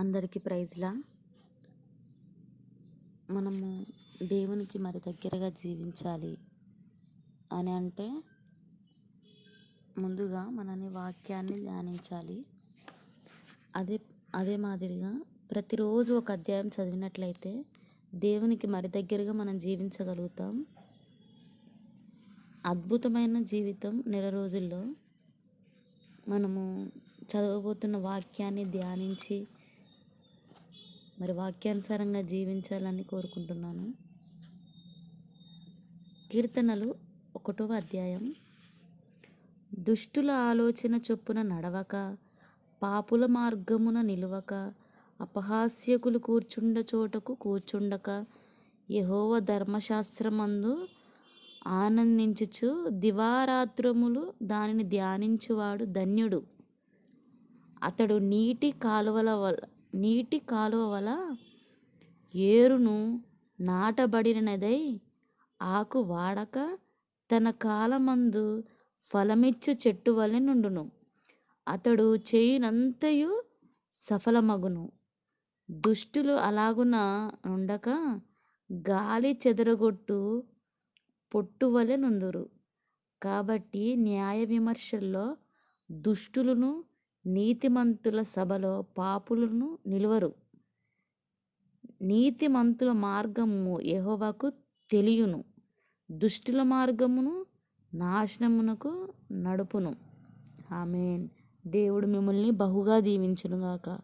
అందరికీ ప్రైజ్లా. మనము దేవునికి మరి దగ్గరగా జీవించాలి అని అంటే ముందుగా మనని వాక్యాన్ని ధ్యానించాలి. అదే అదే మాదిరిగా ప్రతిరోజు ఒక అధ్యాయం చదివినట్లయితే దేవునికి మరి దగ్గరగా మనం జీవించగలుగుతాం. అద్భుతమైన జీవితం నెల రోజుల్లో మనము చదవబోతున్న వాక్యాన్ని ధ్యానించి మరి వాక్యానుసారంగా జీవించాలని కోరుకుంటున్నాను. కీర్తనలు ఒకటవ అధ్యాయం. దుష్టుల ఆలోచన చొప్పున నడవక పాపుల మార్గమున నిలువక అపహాస్యకులు కూర్చుండ చోటకు కూర్చుండక యహోవ ధర్మశాస్త్రమందు ఆనందించుచు దివారాత్రములు దానిని ధ్యానించువాడు ధన్యుడు. అతడు నీటి కాలువల నీటి కాలువ ఏరును నాటబడినదై ఆకు వాడక తన కాలమందు ఫలమిచ్చు చెట్టు వలె నుండును. అతడు చేయునంతయు సఫలమగును. దుష్టులు అలాగున ఉండక గాలి చెదరగొట్టు పొట్టు వలె నుందురు. కాబట్టి న్యాయ విమర్శల్లో దుష్టులను నీతిమంతుల సభలో పాపులను నిలువరు. నీతిమంతుల మార్గము యెహోవాకు తెలియును. దుష్టుల మార్గమును నాశనమునకు నడుపును. ఆమెన్. దేవుడు మిమ్మల్ని బహుగా దీవించునుగాక.